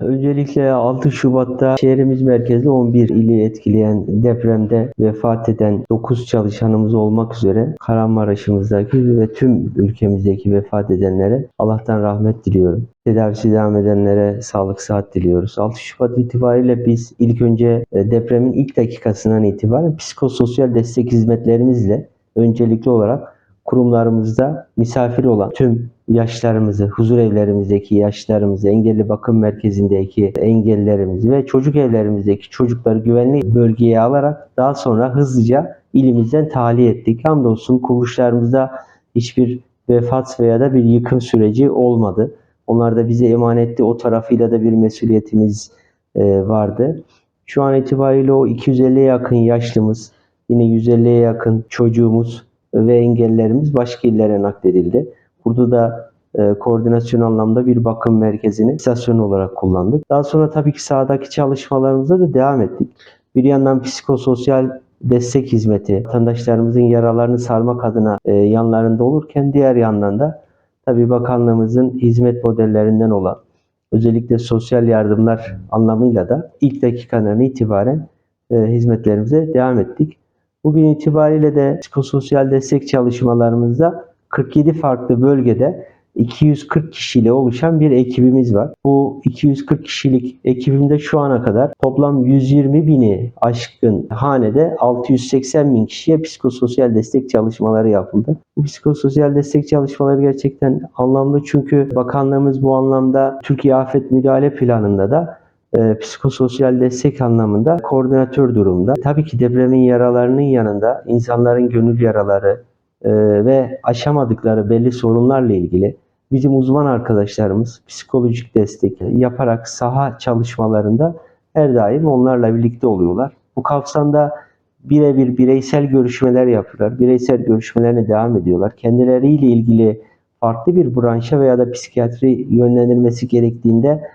Öncelikle 6 Şubat'ta şehrimiz merkezli 11 ili etkileyen depremde vefat eden 9 çalışanımız olmak üzere Kahramanmaraş'ımızdaki ve tüm ülkemizdeki vefat edenlere Allah'tan rahmet diliyorum. Tedavisi devam edenlere sağlık sıhhat diliyoruz. 6 Şubat itibariyle biz ilk önce e, depremin ilk dakikasından itibaren psikososyal destek hizmetlerimizle öncelikli olarak kurumlarımızda misafir olan tüm yaşlarımızı, huzur evlerimizdeki yaşlarımızı, engelli bakım merkezindeki engellilerimizi ve çocuk evlerimizdeki çocukları güvenli bölgeye alarak daha sonra hızlıca ilimizden tahliye ettik. Hamdolsun kuruluşlarımızda hiçbir vefat veya da bir yıkım süreci olmadı. Onlar da bize emanetti. O tarafıyla da bir mesuliyetimiz e, vardı. Şu an itibariyle o 250'ye yakın yaşlımız, yine 150'ye yakın çocuğumuz ve engellerimiz başka illere nakledildi. Burada da e, koordinasyon anlamda bir bakım merkezini istasyon olarak kullandık. Daha sonra tabii ki sahadaki çalışmalarımıza da devam ettik. Bir yandan psikososyal destek hizmeti, vatandaşlarımızın yaralarını sarmak adına e, yanlarında olurken diğer yandan da tabii bakanlığımızın hizmet modellerinden olan özellikle sosyal yardımlar anlamıyla da ilk dakikadan itibaren e, hizmetlerimize devam ettik. Bugün itibariyle de psikososyal destek çalışmalarımızda 47 farklı bölgede 240 kişiyle oluşan bir ekibimiz var. Bu 240 kişilik ekibimde şu ana kadar toplam 120 bini aşkın hanede 680 bin kişiye psikososyal destek çalışmaları yapıldı. Bu psikososyal destek çalışmaları gerçekten anlamlı çünkü bakanlığımız bu anlamda Türkiye Afet Müdahale Planı'nda da e, psikososyal destek anlamında koordinatör durumda. Tabii ki depremin yaralarının yanında insanların gönül yaraları ve aşamadıkları belli sorunlarla ilgili bizim uzman arkadaşlarımız psikolojik destek yaparak saha çalışmalarında her daim onlarla birlikte oluyorlar. Bu kapsamda birebir bireysel görüşmeler yapıyorlar. Bireysel görüşmelerine devam ediyorlar. Kendileriyle ilgili farklı bir branşa veya da psikiyatri yönlendirmesi gerektiğinde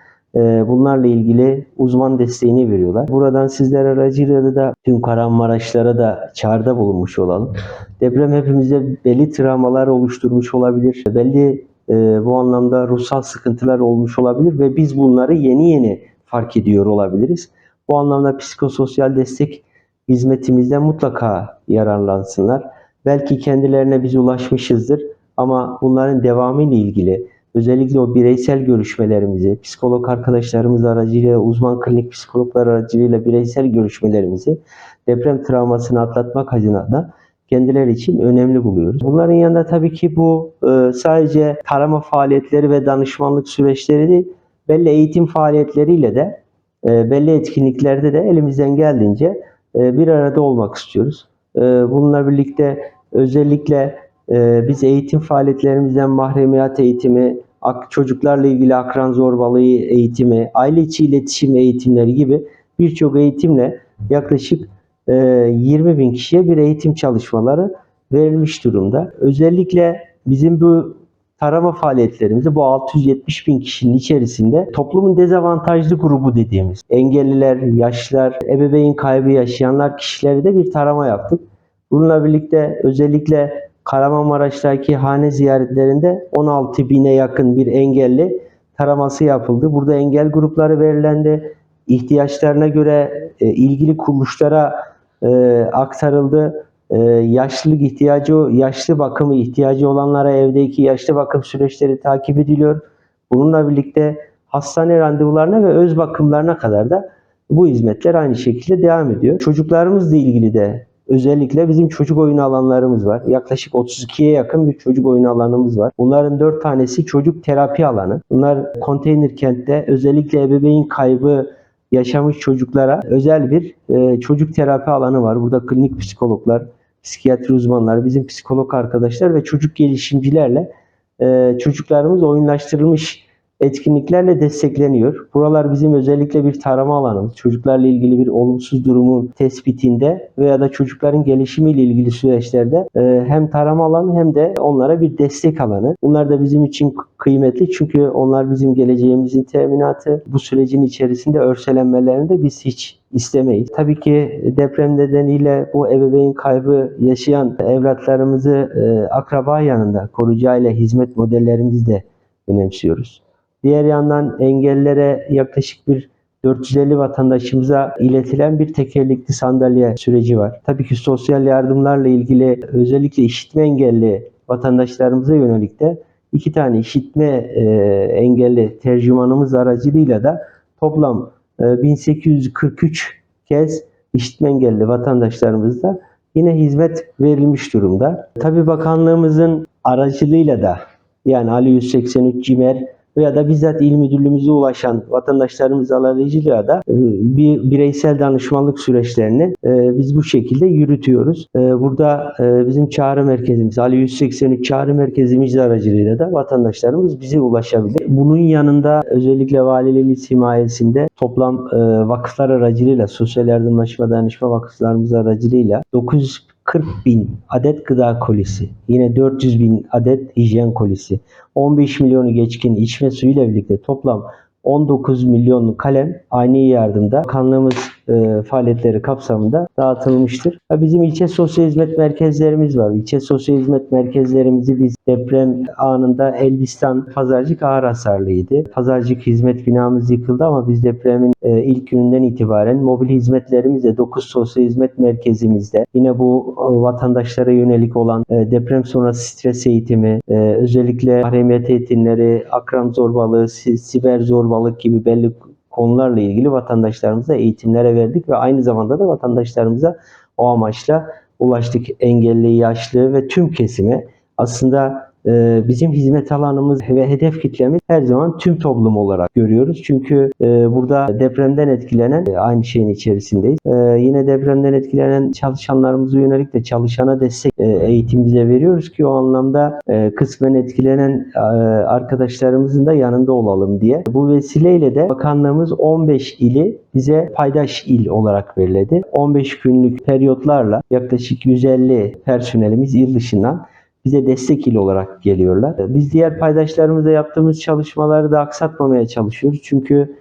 bunlarla ilgili uzman desteğini veriyorlar. Buradan sizler aracılığıyla da tüm Kahramanmaraşlara da çağrıda bulunmuş olalım. Deprem hepimizde belli travmalar oluşturmuş olabilir. Belli e, bu anlamda ruhsal sıkıntılar olmuş olabilir ve biz bunları yeni yeni fark ediyor olabiliriz. Bu anlamda psikososyal destek hizmetimizden mutlaka yararlansınlar. Belki kendilerine biz ulaşmışızdır ama bunların devamı ile ilgili özellikle o bireysel görüşmelerimizi, psikolog arkadaşlarımız aracılığıyla, uzman klinik psikologlar aracılığıyla bireysel görüşmelerimizi deprem travmasını atlatmak adına da kendileri için önemli buluyoruz. Bunların yanında tabii ki bu e, sadece tarama faaliyetleri ve danışmanlık süreçleri değil, belli eğitim faaliyetleriyle de e, belli etkinliklerde de elimizden geldiğince e, bir arada olmak istiyoruz. Bununla birlikte özellikle e, biz eğitim faaliyetlerimizden mahremiyet eğitimi, çocuklarla ilgili akran zorbalığı eğitimi, aile içi iletişim eğitimleri gibi birçok eğitimle yaklaşık e, 20 bin kişiye bir eğitim çalışmaları verilmiş durumda. Özellikle bizim bu tarama faaliyetlerimizde bu 670 bin kişinin içerisinde toplumun dezavantajlı grubu dediğimiz engelliler, yaşlılar, ebeveyn kaybı yaşayanlar kişileri de bir tarama yaptık. Bununla birlikte özellikle Kahramanmaraş'taki hane ziyaretlerinde 16 bine yakın bir engelli taraması yapıldı. Burada engel grupları verilendi. İhtiyaçlarına göre e, ilgili kuruluşlara e, aktarıldı. E, yaşlılık ihtiyacı, yaşlı bakımı ihtiyacı olanlara evdeki yaşlı bakım süreçleri takip ediliyor. Bununla birlikte hastane randevularına ve öz bakımlarına kadar da bu hizmetler aynı şekilde devam ediyor. Çocuklarımızla ilgili de özellikle bizim çocuk oyunu alanlarımız var. Yaklaşık 32'ye yakın bir çocuk oyunu alanımız var. Bunların 4 tanesi çocuk terapi alanı. Bunlar konteyner kentte özellikle ebeveyn kaybı yaşamış çocuklara özel bir e, çocuk terapi alanı var. Burada klinik psikologlar, psikiyatri uzmanları, bizim psikolog arkadaşlar ve çocuk gelişimcilerle e, çocuklarımız oyunlaştırılmış etkinliklerle destekleniyor. Buralar bizim özellikle bir tarama alanımız. Çocuklarla ilgili bir olumsuz durumun tespitinde veya da çocukların gelişimiyle ilgili süreçlerde e, hem tarama alanı hem de onlara bir destek alanı. Bunlar da bizim için kıymetli çünkü onlar bizim geleceğimizin teminatı. Bu sürecin içerisinde örselenmelerini de biz hiç istemeyiz. Tabii ki deprem nedeniyle bu ebeveyn kaybı yaşayan evlatlarımızı e, akraba yanında koruyucu aile hizmet modellerimizi de önemsiyoruz. Diğer yandan engellere yaklaşık bir 450 vatandaşımıza iletilen bir tekerlekli sandalye süreci var. Tabii ki sosyal yardımlarla ilgili özellikle işitme engelli vatandaşlarımıza yönelik de iki tane işitme e, engelli tercümanımız aracılığıyla da toplam e, 1843 kez işitme engelli vatandaşlarımızda yine hizmet verilmiş durumda. Tabii bakanlığımızın aracılığıyla da yani Ali 183 CİMER veya da bizzat il müdürlüğümüze ulaşan vatandaşlarımız aracılığıyla da e, bir bireysel danışmanlık süreçlerini e, biz bu şekilde yürütüyoruz. E, Burada bizim çağrı merkezimiz Ali 183 çağrı merkezimiz aracılığıyla da vatandaşlarımız bize ulaşabilir. Bunun yanında özellikle valiliğimiz himayesinde toplam vakıflar aracılığıyla sosyal yardımlaşma danışma vakıflarımız aracılığıyla 940 bin adet gıda kolisi, yine 400 bin adet hijyen kolisi, 15 milyonu geçkin içme suyu ile birlikte toplam 19 milyon kalem aynı yardımda bakanlığımız e, faaliyetleri kapsamında dağıtılmıştır. Ha, Bizim ilçe sosyal hizmet merkezlerimiz var. İlçe sosyal hizmet merkezlerimizi biz deprem anında Elbistan Pazarcık ağır hasarlıydı. Pazarcık hizmet binamız yıkıldı ama biz depremin e, ilk gününden itibaren mobil hizmetlerimizle 9 sosyal hizmet merkezimizde yine bu e, vatandaşlara yönelik olan e, deprem sonrası stres eğitimi, e, özellikle mahremiyet eğitimleri, akran zorbalığı, si- siber zorbalık gibi belli konularla ilgili vatandaşlarımıza eğitimlere verdik ve aynı zamanda da vatandaşlarımıza o amaçla ulaştık. Engelli, yaşlı ve tüm kesime aslında bizim hizmet alanımız ve hedef kitlemiz her zaman tüm toplum olarak görüyoruz. Çünkü e, burada depremden etkilenen e, aynı şeyin içerisindeyiz. E, yine depremden etkilenen çalışanlarımıza yönelik de çalışana destek eğitimimize veriyoruz ki o anlamda kısmen etkilenen arkadaşlarımızın da yanında olalım diye. Bu vesileyle de bakanlığımız 15 ili bize paydaş il olarak belirledi. 15 günlük periyotlarla yaklaşık 150 personelimiz il dışından bize destek il olarak geliyorlar. Biz diğer paydaşlarımızla yaptığımız çalışmaları da aksatmamaya çalışıyoruz. Çünkü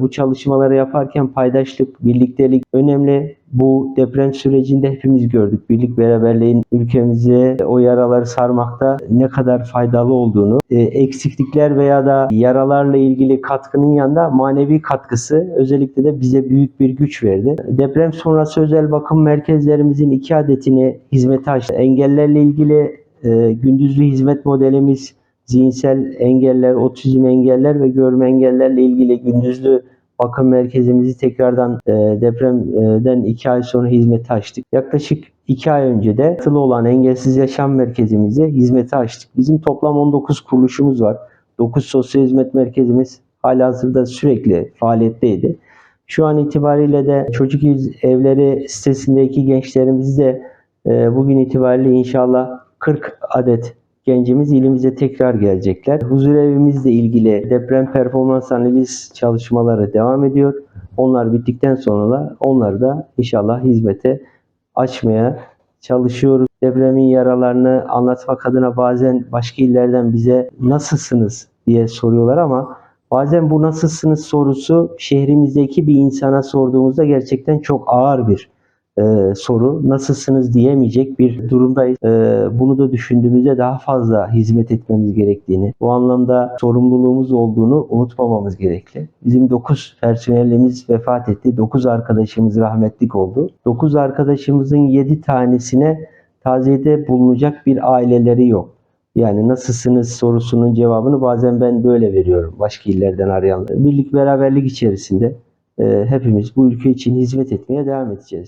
bu çalışmaları yaparken paydaşlık, birliktelik önemli. Bu deprem sürecinde hepimiz gördük. Birlik beraberliğin ülkemize o yaraları sarmakta ne kadar faydalı olduğunu, e, eksiklikler veya da yaralarla ilgili katkının yanında manevi katkısı özellikle de bize büyük bir güç verdi. Deprem sonrası özel bakım merkezlerimizin iki adetini hizmete açtı. Engellerle ilgili e, gündüzlü hizmet modelimiz zihinsel engeller, otizm engeller ve görme engellerle ilgili gündüzlü bakım merkezimizi tekrardan e, depremden iki ay sonra hizmete açtık. Yaklaşık iki ay önce de yatılı olan engelsiz yaşam merkezimizi hizmete açtık. Bizim toplam 19 kuruluşumuz var. 9 sosyal hizmet merkezimiz halihazırda sürekli faaliyetteydi. Şu an itibariyle de çocuk evleri sitesindeki gençlerimizi de e, bugün itibariyle inşallah 40 adet gencimiz ilimize tekrar gelecekler. Huzur evimizle ilgili deprem performans analiz çalışmaları devam ediyor. Onlar bittikten sonra da onları da inşallah hizmete açmaya çalışıyoruz. Depremin yaralarını anlatmak adına bazen başka illerden bize nasılsınız diye soruyorlar ama bazen bu nasılsınız sorusu şehrimizdeki bir insana sorduğumuzda gerçekten çok ağır bir e, soru. Nasılsınız diyemeyecek bir durumdayız. E, bunu da düşündüğümüzde daha fazla hizmet etmemiz gerektiğini, bu anlamda sorumluluğumuz olduğunu unutmamamız gerekli. Bizim 9 personelimiz vefat etti. 9 arkadaşımız rahmetlik oldu. 9 arkadaşımızın 7 tanesine taziyede bulunacak bir aileleri yok. Yani nasılsınız sorusunun cevabını bazen ben böyle veriyorum başka illerden arayanlar. Birlik beraberlik içerisinde e, hepimiz bu ülke için hizmet etmeye devam edeceğiz.